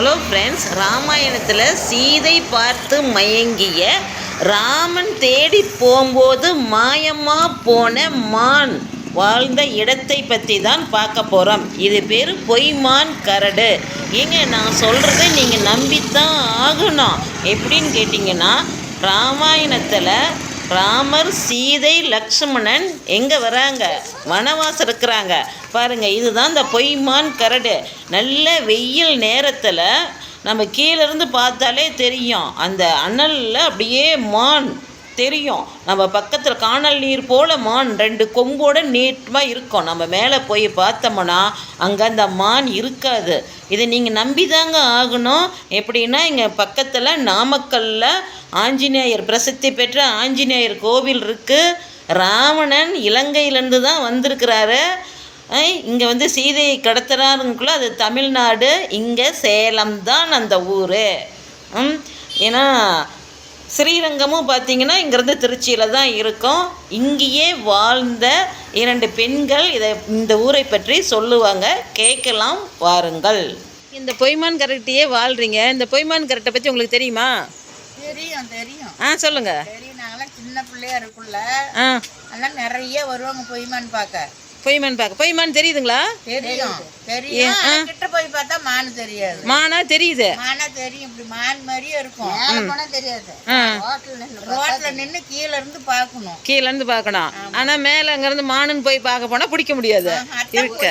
Hello friends ராமாயணத்தில் சீதை பார்த்து மயங்கிய ராமன் தேடி போகும்போது மாயமா போன மான் வாழ்ந்த இடத்தை பற்றி தான் பார்க்க போகிறோம் இது பேர் பொய்மான் கரடு. ஏங்க நான் சொல்கிறத நீங்கள் நம்பித்தான் ஆகணும். எப்படின்னு கேட்டிங்கன்னா ராமாயணத்தில் ராமர் சீதை லக்ஷ்மணன் எங்கே வராங்க? வனவாசம் இருக்கிறாங்க. பாருங்கள் இதுதான் இந்த பொய்மான் கரடு. நல்ல வெயில் நேரத்தில் நம்ம கீழேருந்து பார்த்தாலே தெரியும். அந்த அனலில் அப்படியே மான். தெரியும். நம்ம பக்கத்தில் காணல் நீர் போல் மான் ரெண்டு கொம்போட நீட்டமாக இருக்கும். நம்ம மேலே போய் பார்த்தோம்னா அங்கே அந்த மான் இருக்காது. இதை நீங்கள் நம்பி தாங்க ஆகணும். எப்படின்னா இங்கே பக்கத்தில் நாமக்கல்லில் ஆஞ்சநேயர் பிரசித்தி பெற்ற ஆஞ்சநேயர் கோவில் இருக்குது ராவணன் இலங்கையிலேருந்து தான் வந்திருக்கிறாரு. இங்கே வந்து சீதையை கடத்துறாருங்குள்ள அது தமிழ்நாடு இங்கே சேலம் தான் அந்த ஊர். ஏன்னா ஸ்ரீரங்கமும் பார்த்தீங்கன்னா இங்கேருந்து திருச்சியில் தான் இருக்கும். இங்கேயே வாழ்ந்த இரண்டு பெண்கள் இதை இந்த ஊரை பற்றி சொல்லுவாங்க. கேட்கலாம் வாருங்கள். இந்த பொய்மான் கரெக்டையே வாழ்கிறீங்க இந்த பொய்மான் கரெக்டை பற்றி உங்களுக்கு தெரியுமா? தெரியும் தெரியும். ஆ சொல்லுங்கள் தெரியும். நாங்களாம் சின்ன பிள்ளையா இருக்குள்ள ஆ. அதெல்லாம் நிறைய வருவாங்க பொய்மான் பார்க்க. பொய்மான் பார்க்க. பொய்மான் தெரியுதுங்களா? தெரியும். தெரியும். ஆனா கிட்ட போய் பார்த்தா மான் தெரியாது. மானா தெரியுது. மானா தெரியும். இப்படி மான் மாதிரியே இருக்கும். போனா தெரியாது. ஆ. ரோட்ல நின்னு கீழ இருந்து பார்க்கணும். ஆனால் மேலே அங்கேருந்து மானுன்னு போய் பார்க்க போனால் பிடிக்க முடியாது. இருக்க.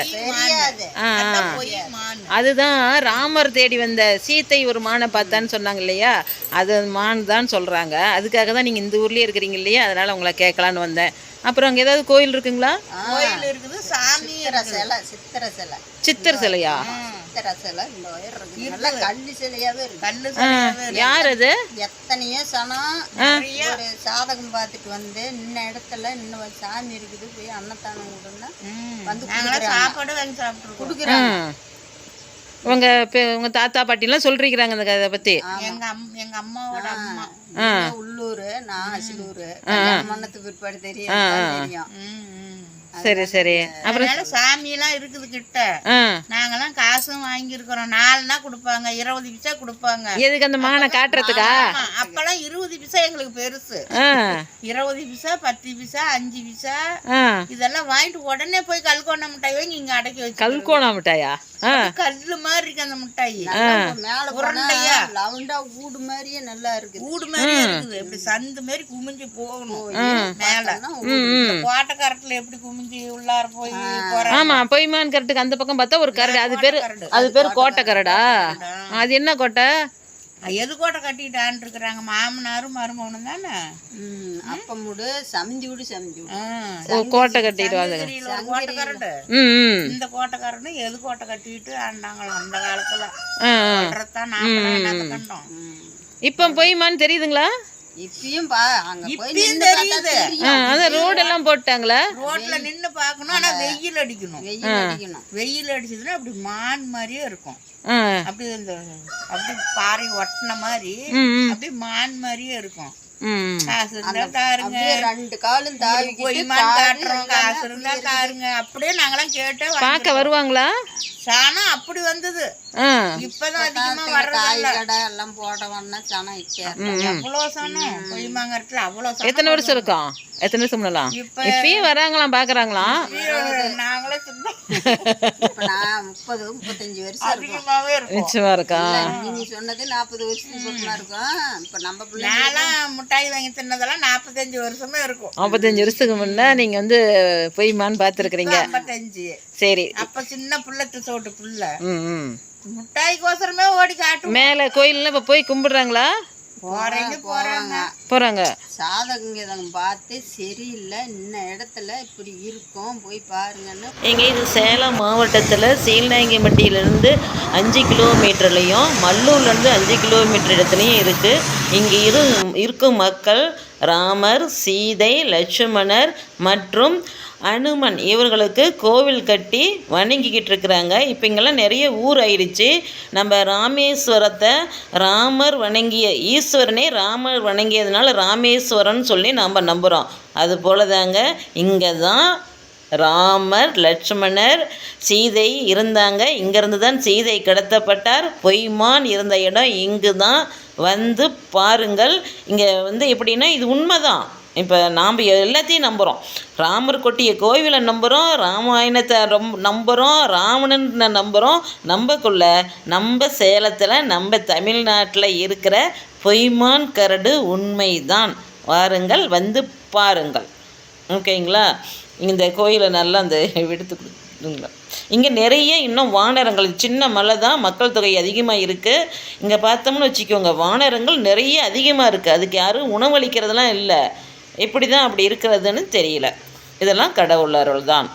அதுதான் ராமர் தேடி வந்த சீத்தை ஒரு மானை பார்த்தான்னு சொன்னாங்க இல்லையா? அது மான் தான் சொல்கிறாங்க அதுக்காக தான் நீங்கள் இந்த ஊர்லேயே இருக்கிறீங்க இல்லையா? அதனால் உங்களை கேட்கலான்னு வந்தேன். அப்புறம் அங்கே ஏதாவது கோயில் இருக்குங்களா? கோயில் இருக்குது. சாமி சிலை சித்திர சிலை. சித்தர் சிலையா? சித்திர சிலை இந்த உயர் இருக்கு. நல்லா கல்லு சிலையாவே இருக்கு. கல்லு யார் அது? எத்தனையோ சனம் ஒரு சாதகம் பார்த்துட்டு வந்து இன்ன இடத்துல இன்னும் சாமி இருக்குது. போய் அன்னதானம் விடுன்னா வந்து சாப்பாடு வாங்கி சாப்பிட்டுருக்கோம். கொடுக்குறாங்க. உங்க உங்க தாத்தா பாட்டிலாம் சொல்லிருக்கிறாங்க இந்த கதை பற்றி எங்க அம் எங்க அம்மாவோட அம்மா. நான் அசிலூர் பண்ணதுக்கு பிற்பாடு தெரியும். எல்லாம். சரி சரி. அதனால சாமியெல்லாம் இருக்குது கிட்ட. நாங்கெல்லாம் காசும் வாங்கியிருக்கிறோம். நாலுனா கொடுப்பாங்க இருபது பிசா கொடுப்பாங்க. எதுக்கு அந்த மானை காட்டுறதுக்கா? அப்பெல்லாம் இருபது பிசா எங்களுக்கு பெருசு. இருபது பிசா பத்து பிசா அஞ்சு பிசா. இதெல்லாம் வாங்கிட்டு உடனே போய் கல்கொண்ட மிட்டாய் வாங்கி இங்க அடக்கி வச்சு கல்கோணா மிட்டாயா? கல்லு மாதிரி இருக்கு அந்த மிட்டாய். மேல உருண்டையா? லவுண்டா வீடு மாதிரியே நல்லா இருக்குது. கூடு மாதிரி இருக்குது. இப்படி சந்து மாதிரி குமிஞ்சு போகணும். மேல. இந்த கோட்டைக்காரத்துல எப்படி குமிஞ்சு உள்ளார போய் போற ஆமா பொய்மான் கரட்டுக்கு அந்த பக்கம் பார்த்தா ஒரு கரடு. அது பேரு அது பேரு கோட்டை கரடா. அது என்ன கோட்டை? எது கோட்டை கட்டிட்டான் இருக்கிறாங்க மாமனாரும் மருமகனும் தானே? ம், அப்ப மூடு சமிஞ்சி விடு சமிஞ்சி விடு. கோட்டை கட்டிட்டு வாங்க தெரியல ஒரு கோட்டைக்காரண்டு இந்த கோட்டைக்காரனு எது கோட்டை கட்டிட்டு ஆண்டாங்களாம் அந்த காலத்துல. என்னத்த கண்டோம். இப்போ பொய்மான் தெரியுதுங்களா? இப்பயும் பா அங்க போய் இப்பயும் நின்னு பார்த்தா தெரியுது. தெரியும். ஆ அதான் ரோடெல்லாம் போட்டாங்களா? ரோட்ல நின்னு பார்க்கணும் ஆனா வெயில் அடிக்கணும். வெயில் அடிக்கணும். வெயில் அடிச்சதுன்னா அப்படி மான் மாதிரியே இருக்கும். ஆ. அப்படி இந்த அப்படி பாறை ஒட்டின மாதிரி ம் ம். அப்படி மான் மாதிரியே இருக்கும். காசு இருந்தா அப்படியே ரெண்டு காலும் தாவிக்கிட்டு பொய்மான் காட்டுறோம் காசு இருந்தா காருங்க அப்படியே நாங்களாம் கேட்டு பார்க்க வருவாங்களா? சாணம் அப்படி வந்தது. இப்பதான் அதிகமா காய் வர்றதில்ல. கடை எல்லாம் போட வேணா சனம் சாணம்? பொய்மாங்கறதுல அவ்வளவு சாணம் எத்தனை வருஷம் இருக்கும்? எத்தனை வருஷம் இப்பயும் வராங்களாம் சின்ன இப்ப நான் முப்பது முப்பத்தஞ்சு வருஷம் இருக்கும். நிச்சயமா இருக்கா? நீங்க சொன்னது நாற்பது வருஷத்துக்கு இருக்கும். இப்ப நம்ம பிள்ளை நான்லாம் மிட்டாய் வாங்கி தின்னதெல்லாம் நாற்பத்தஞ்சு வருஷமே இருக்கும். ஐம்பத்தஞ்சு வருஷத்துக்கு முன்னே நீங்க வந்து பொய்மான் பார்த்துருக்குறீங்க. ஐம்பத்தஞ்சு சரி. அப்ப சின்ன புள்ள சோட்டு புள்ள. ம் ம். மிட்டாய்க்கோசரமே ஓடி காட்டும். மேலே கோயில்லாம் இப்போ போய் கும்பிடுறாங்களா? போறீங்க போறாங்க. போகிறாங்க சாதகம் பார்த்து சரியில்லை இன்ன இடத்துல இப்படி இருக்கும் போய் பாருங்கன்னு. எங்கள் இது சேலம் மாவட்டத்தில் சீல்நாயங்கிப்பட்டியிலேருந்து அஞ்சு கிலோமீட்டர்லேயும் மல்லூர்லேருந்து அஞ்சு கிலோமீட்டர் இடத்துலையும் இருக்குது இங்கே இரு இருக்கும் மக்கள் ராமர் சீதை லட்சுமணர் மற்றும் அனுமன் இவர்களுக்கு கோவில் கட்டி வணங்கிக்கிட்டு இருக்கிறாங்க இப்போ இங்கெல்லாம் நிறைய ஊர் ஆயிடுச்சு. நம்ம ராமேஸ்வரத்தை ராமர் வணங்கிய ஈஸ்வரனே ராமர் வணங்கியதுனால ராமேஸ்வரன் சொல்லி நாம் நம்புகிறோம் அது போல தாங்க இங்கே தான் ராமர் லட்சுமணர் சீதை இருந்தாங்க. இங்கேருந்து தான் சீதை கடத்தப்பட்டார். பொய்மான் இருந்த இடம் இங்கு தான் வந்து பாருங்கள். இங்கே வந்து எப்படின்னா இது உண்மைதான். இப்போ நாம் எல்லாத்தையும் நம்புகிறோம் ராமர் கொட்டிய கோவிலை நம்புகிறோம் ராமாயணத்தை ரொம்ப நம்புகிறோம் ராவணன் நம்புகிறோம் நம்பக்குள்ள நம்ம சேலத்தில் நம்ம தமிழ்நாட்டில் இருக்கிற பொய்மான் கரடு உண்மைதான். வாருங்கள் வந்து பாருங்கள். ஓகேங்களா? இந்த கோயிலை நல்லா அந்த எடுத்து கொடுத்துங்களா இங்கே நிறைய இன்னும் வானரங்கள் சின்ன மலை தான் மக்கள் தொகை அதிகமாக இருக்குது இங்கே பார்த்தோம்னு வச்சுக்கோங்க வானரங்கள் நிறைய அதிகமாக இருக்குது அதுக்கு யாரும் உணவளிக்கிறதுலாம் இல்லை. இப்படி தான் அப்படி இருக்கிறதுன்னு தெரியல. இதெல்லாம் கடவுள் அருள் தான்